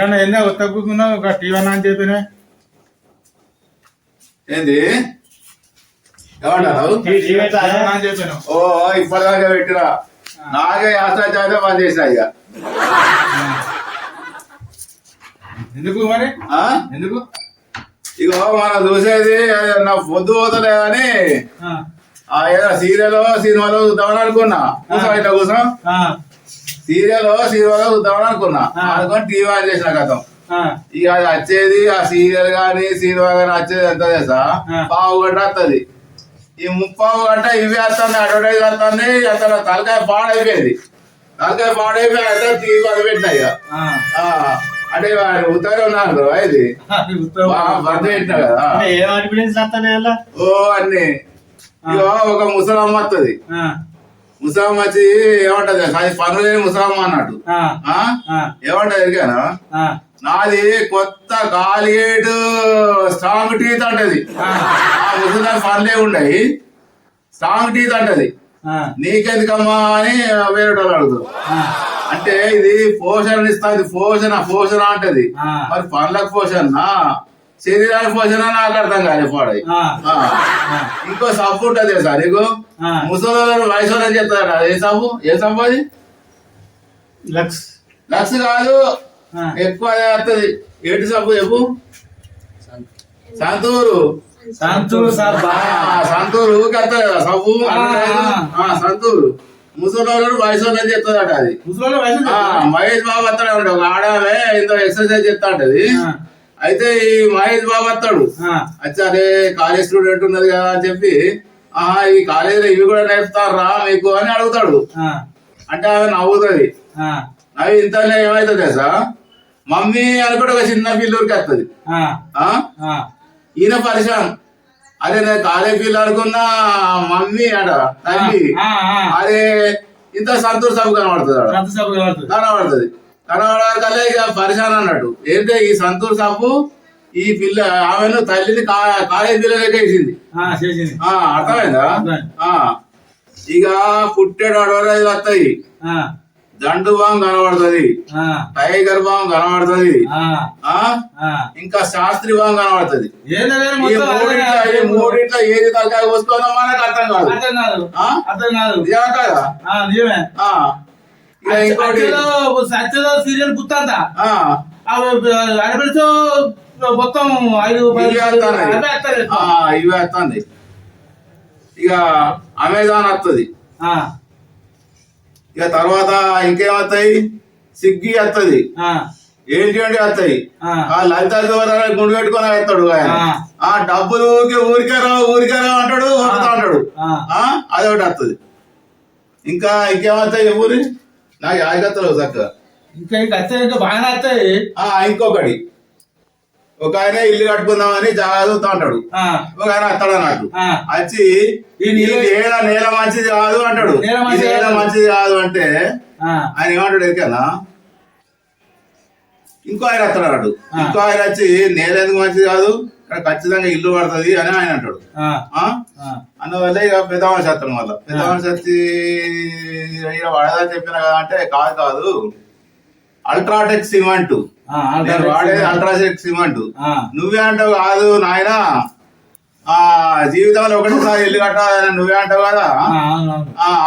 ఎట్లా ఏందా? తగ్గుకున్నావు ఒక టీవీ అని చెప్పిన. ఏంది? ఏమంటారు ఓ ఇప్పటిదాకా పెట్టిరా. నాకే ఆచార్య పని చేసిన ఇక. ఎందుకు మరి? ఆ? ఎందుకు? ఇగో మనం చూసేది నా పొద్దు పోతలే ఆ. ఏదో సీరియల్ సినిమాలో చూద్దామని అనుకున్నా. కూర్చో ఇట్లా కూర్చో. సీరియల్ సినిమాలో చూద్దామని అనుకున్నా. అనుకొని టీవీ ఆన్ చేసిన గతం. ఆ, ఇక అది వచ్చేది ఆ సీరియల్ గాని సినిమా గాని వచ్చేది ఎంత తెలుసా. పావు గంట వస్తుంది ఈ ముప్పావు గంట ఇవి వస్తుంది అడ్వర్టైజ్ వస్తుంది అతను తలకాయ పాడైపోయింది. తలకాయ పాడైపోయి అయితే టీవీ అది పెట్టినా ఇక. అంటే ఉత్తరం ఉన్నారు ఇది. బంద్ పెట్టినా కదా. ఓ అన్ని. ఒక ముసలమ్మ వస్తుంది ముసలమ్మ వచ్చి ఏమంటది? అది పనులు ముసలమ్మ అన్నట్టు. ఏమంటది ఎరిగానా నాది కొత్త కాలిగేట్ స్ట్రాంగ్ టీత్ అంటది. ఆ, ఆ ముసలి పనులే ఉండయి. స్ట్రాంగ్ టీత్ అంటది. నీకెందుకమ్మా అని వేరే వాళ్ళు అడుగుతారు అంటే ఇది పోషణ ఇస్తుంది. పోషణ పోషణ అంటది. మరి పండ్లకు పోషణ శరీరానికి పోషణ నాకు అర్థం కాలే పాడై. ఆ, ఆ. ఇంకో సబ్బు ఉంటది సార్ నీకు. ముసలి వయసు చెప్తారు ఏ సబ్బు? ఏ సబ్బు అది? లక్స్. లక్ష కాదు. ఎక్కువ వస్తుంది. ఏటి సబ్బు చెప్పు? సంతూరు. సంతూర్ సంతూరు. వస్తుంది కదా సబ్బు? సంతూరు. ముసలి వయసు వాళ్ళని చెప్తుందట అది. మహేష్ బాబు వస్తాడు అంట ఒక ఆడమే ఇంత ఎక్సర్సైజ్ చేస్తా ఉంటది. అయితే ఈ మహేష్ బాబు వస్తాడు. అచ్చా అదే కాలేజ్ స్టూడెంట్ ఉన్నది కదా అని చెప్పి ఆహా ఈ కాలేజీలో ఇవి కూడా నేర్పుతారా మీకు అని అడుగుతాడు. అంటే ఆమె నవ్వుతుంది. నవ్వి ఇంత ఏమైతుంది తెలుసా? మమ్మీ అని కూడా ఒక చిన్న పిల్లూరికి వస్తుంది. ఈయన పరిశాన్ అదే నేను కాలేజ్ పిల్ల అనుకున్నా మమ్మీ అట తల్లి. అదే ఇంత సంతూర్ సభ కనబడుతుంది. సార్ కనబడుతుంది. కనబడకలే ఇక పరిశాన్ అన్నట్టు ఏంటంటే ఈ సంతూర్ సాపు ఈ పిల్ల ఆమెను తల్లిని కాలేజ్ పిల్లలకే వేసింది అర్థమైందా? ఇక పుట్టేడు అడవరాజు వస్తాయి. ఆ, దండు బాంబు కనబడుతుంది. ఆ, టైగర్ బాంబు కనబడుతుంది. ఆ, ఆ? ఆ. ఇంకా శాస్త్రి బాంబు కనబడుతుంది. ఈ మూడిట్లో ఏది తలకాయ పోసుకోవాలో మనకు అర్థం కాదు. అర్థం కాదు. కాదు. సత్యలో సీరియల్ గుర్తంతా ఆ, ఆడపిడితో మొత్తం ఐదు ఇవి వస్తుంది ఇక అమెజాన్ వస్తుంది ఆ, ఇక తర్వాత ఇంకేమవుతాయి స్విగ్గీ వస్తుంది ఏంటి అంటే వస్తాయి ఆ. లలిత ద్వారా గుండు పెట్టుకొని వేస్తాడు ఆయన. ఆ. డబ్బులు ఊరికే ఊరికే రావు ఊరికే రావు అంటాడు అంటాడు. ఆ, అదొకటి వస్తుంది ఇంకా ఇంకేమవుతాయి ఊరి? నాకు యాగత్తలు చక్కగా ఇంకా ఇంకా బాగానే వస్తాయి ఆ ఇంకొకటి. ఒక ఆయన ఇల్లు కట్టుకుందామని చదువుతా ఉంటాడు ఆ, ఒక ఆయన అన్నట్టు ఆ. వచ్చి నేల నేల మంచిది కాదు అంటాడు. నేల మంచిది కాదు. అంటే ఆయన ఏమంటాడు ఎరికన్నా? ఇంకో ఆయన ఆ. ఇంకో ఆయన వచ్చి నేల ఎందుకు మంచిది కాదు? ఇక్కడ ఖచ్చితంగా ఇల్లు పడుతుంది అని ఆయన అంటాడు. అందువల్ల ఇక పెద్దవాళ్ళ శాస్త్రం వల్ల. పెద్దవాళ్ళ శక్తి ఇక వాడదని చెప్పిన కదా అంటే కాదు కాదు. UltraTech cement. వాడేది అల్ట్రాటెక్ సిమెంట్. నువ్వే అంటావు కాదు నాయన. ఆ జీవితంలో ఒకటిసారి ఇల్లు కట్టాలని నువ్వే అంటావు కదా?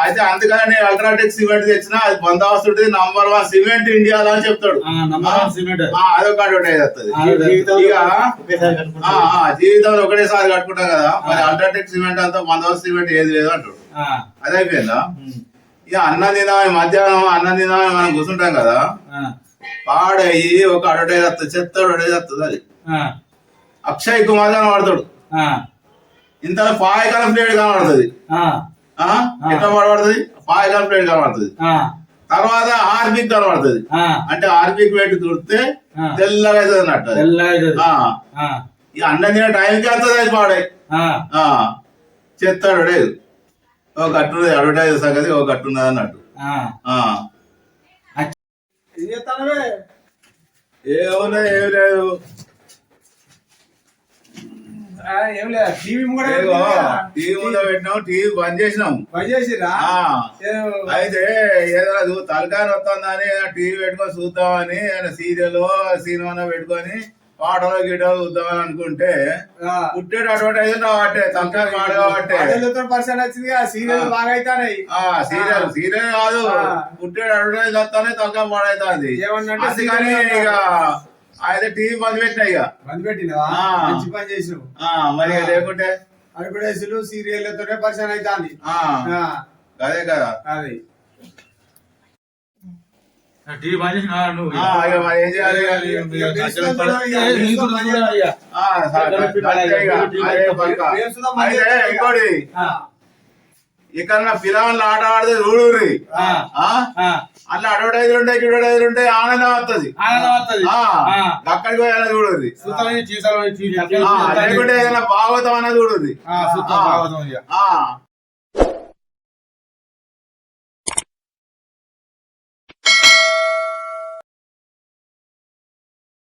అయితే అందుకని నేను అల్ట్రాటెక్ సిమెంట్ తెచ్చిన అది బందోబస్తు నంబర్ వన్ సిమెంట్ ఇండియాలో అని చెప్తాడు. ఆ, నంబర్ వన్ సిమెంట్. ఆ, అదొక అడ్వర్టైజ్ వస్తుంది ఆ, అదే. ఇక ఒకేసారి ఆ, కనుక్కుంటా. ఆ, జీవితంలో ఒకటేసారి కట్టుకుంటాం కదా మరి అల్ట్రాటెక్ సిమెంట్ అంతా బందోబస్తు సిమెంట్ ఏది లేదు అంటాడు. అది అయిపోయిందా? ఇక అన్నం తిందామని మధ్యాహ్నం అన్నం తిందామని మనం కూర్చుంటాం కదా. ఆ, పాడయ్యి ఒక అడ్వర్టైజ్ వస్తుంది చెత్త అడ్వర్టైజ్ వస్తుంది అది. ఆ, అక్షయ్ కుమార్ కనబడతాడు ఆ, ఇంత పాయకాలం ప్లేట్ కనబడుతుంది. ఆ, ఆ? ఎట్లా కనబడుతుంది పాయకాలం ప్లేట్ కనబడుతుంది. ఆ, తర్వాత హార్పిక్ కనబడుతుంది. అంటే హార్పిక్ పెట్టి చూస్తే ఆ. తెల్లగా అవుతుంది అన్నట్టు అన్నం తినే టైంకి వస్తుంది అది పాడే. ఆ, ఆ. చెత్తాడు లేదు. ఒక గట్టు అడ్వర్టైజ్ సంగతి ఒక గట్టు ఉన్నది అన్నట్టు. ఆ. ఆ. ఏం లేదు ఏం లేదు. టీవీ కూడా ఏదో పెట్టినాం టీవీ బంద్ చేసినాం. పని చేసిరా ఆ. అయితే ఏదైనా చూ- తలకాయ వస్తుందని టీవీ పెట్టుకొని చూద్దామని సీరియల్ సినిమా పెట్టుకొని పాటలు గిటలు చూద్దామని అనుకుంటే పుట్టేడు అడ్వర్టైజ్ రావట్టే తలకాయ పాడు కాబట్టి పర్సెంట్ వచ్చింది కదా సీరియల్ బాగా అవుతాయి ఆ సీరియల్ సీరియల్ కాదు. ఆ. పుట్టేడు అడ్వర్టైజ్ వస్తానే తలకాయ పాడైతుంది. serial ఇక అయితే టీవీ బంద్ పెట్టినా ఇక. బంద్ పెట్టినవా. మంచి పని చేసినావు. ఆ, మరి లేకుంటే? అడ్వర్టైజులు సీరియల్లతోనే పర్సెంట్ అవుతాంది ఆ, అదే కదా. అది. టీవీ బంద్ చేసిన నువ్వు? ఏం చేయాలి. అదే ఇంకోటి. ఆ, ఇక్కడ పిల్లలు ఆట ఆడితే చూడుర్రి. అట్లా అడ్వర్టైజ్ ఉంటాయి అడ్వర్టైజ్ ఉంటాయి ఆనందం వస్తుంది. అక్కడికి పోయి చూడుర్రి. సుతమైన చీసాలు ఆ, లేకుంటే ఏదైనా భాగవతం అన్న చూడుర్రి.